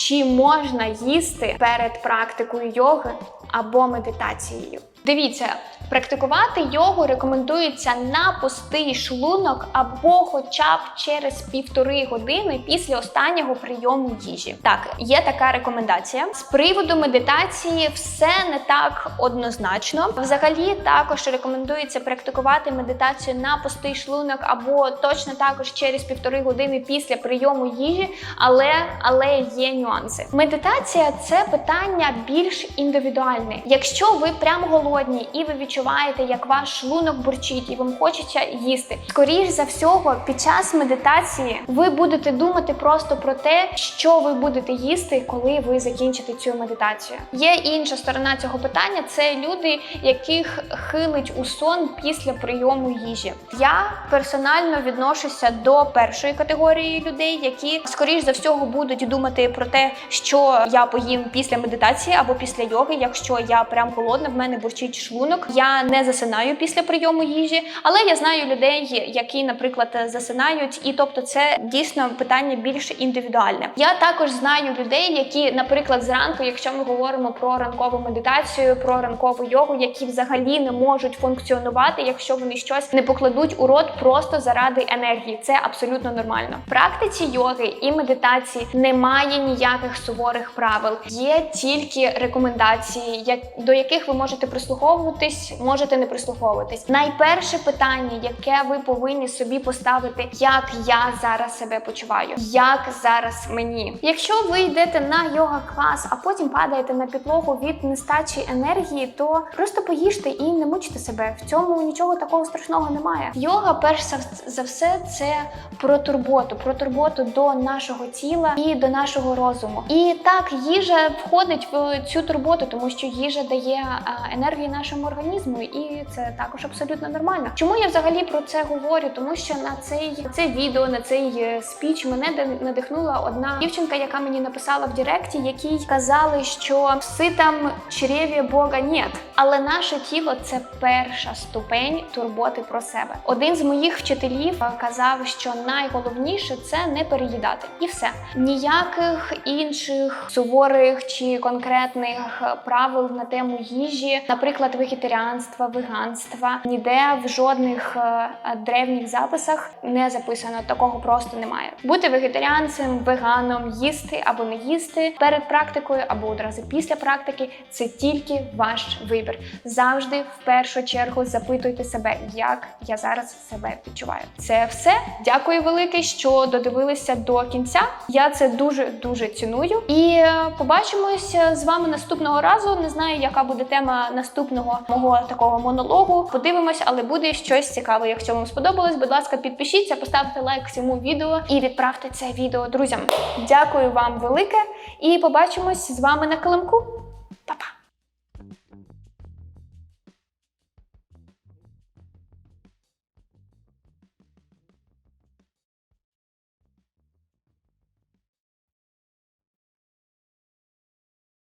чи можна їсти перед практикою йоги або медитацією. Дивіться, практикувати йогу рекомендується на пустий шлунок або хоча б через півтори години після останнього прийому їжі. Так, є така рекомендація. З приводу медитації все не так однозначно. Взагалі, також рекомендується практикувати медитацію на пустий шлунок або точно також через півтори години після прийому їжі, але, але є нюанси. Медитація це питання більш індивідуальне. Якщо ви прямо голодні і ви відчуваєте, як ваш шлунок бурчить і вам хочеться їсти, скоріш за всього, під час медитації ви будете думати просто про те, що ви будете їсти, коли ви закінчите цю медитацію. Є інша сторона цього питання: це люди, яких хилить у сон після прийому їжі. Я персонально відношуся до першої категорії людей, які скоріш за всього будуть думати про те, що я поїм після медитації або після йоги, якщо я прям голодна, в мене бурчить шлунок. Я не засинаю після прийому їжі, але я знаю людей, які, наприклад, засинають, і тобто це дійсно питання більш індивідуальне. Я також знаю людей, які, наприклад, зранку, якщо ми говоримо про ранкову медитацію, про ранкову йогу, які взагалі не можуть функціонувати, якщо вони щось не покладуть у рот просто заради енергії. Це абсолютно нормально. В практиці йоги і медитації немає ніяких суворих правил, є тільки рекомендації, до яких ви можете прислуховуватись, можете не прислуховуватись. Найперше питання, яке ви повинні собі поставити, як я зараз себе почуваю, як зараз мені. Якщо ви йдете на йога клас, а потім падаєте на підлогу від нестачі енергії, то просто поїжте і не мучте себе. В цьому нічого такого страшного немає. Йога, перш за- все, це про турботу, про турботу до нашого тіла і до нашого розуму. І так, їжа входить в цю турботу, тому що їжа дає а, енергію нашому організму, і це також абсолютно нормально. Чому я взагалі про це говорю? Тому що на цей це відео, на цей е, спіч мене надихнула одна дівчинка, яка мені написала в Директі, якій казали, що в ситам чреві Бога нет. Але наше тіло це перша ступень турботи про себе. Один з моїх вчителів е, казав, що найголовніше це не переїдати, і все ніяких інших суворих чи конкретних е, правил на тему їжі, наприклад, вегетаріанства, веганства, ніде в жодних е, е, древніх записах не записано. Такого просто немає. Бути вегетаріанцем, веганом, їсти або не їсти перед практикою, або одразу після практики це тільки ваш вибір. Завжди в першу чергу запитуйте себе, як я зараз себе відчуваю. Це все. Дякую велике, що додивилися до кінця. Я це дуже дуже ціную. І е, побачимося з вами наступного разу. Не знаю, яка буде тема наступного мого такого монологу. Подивимось, але буде щось цікаве. Якщо вам сподобалось, будь ласка, підпишіться, поставте лайк цьому відео і відправте це відео друзям. Дякую вам велике і побачимось з вами на килимку.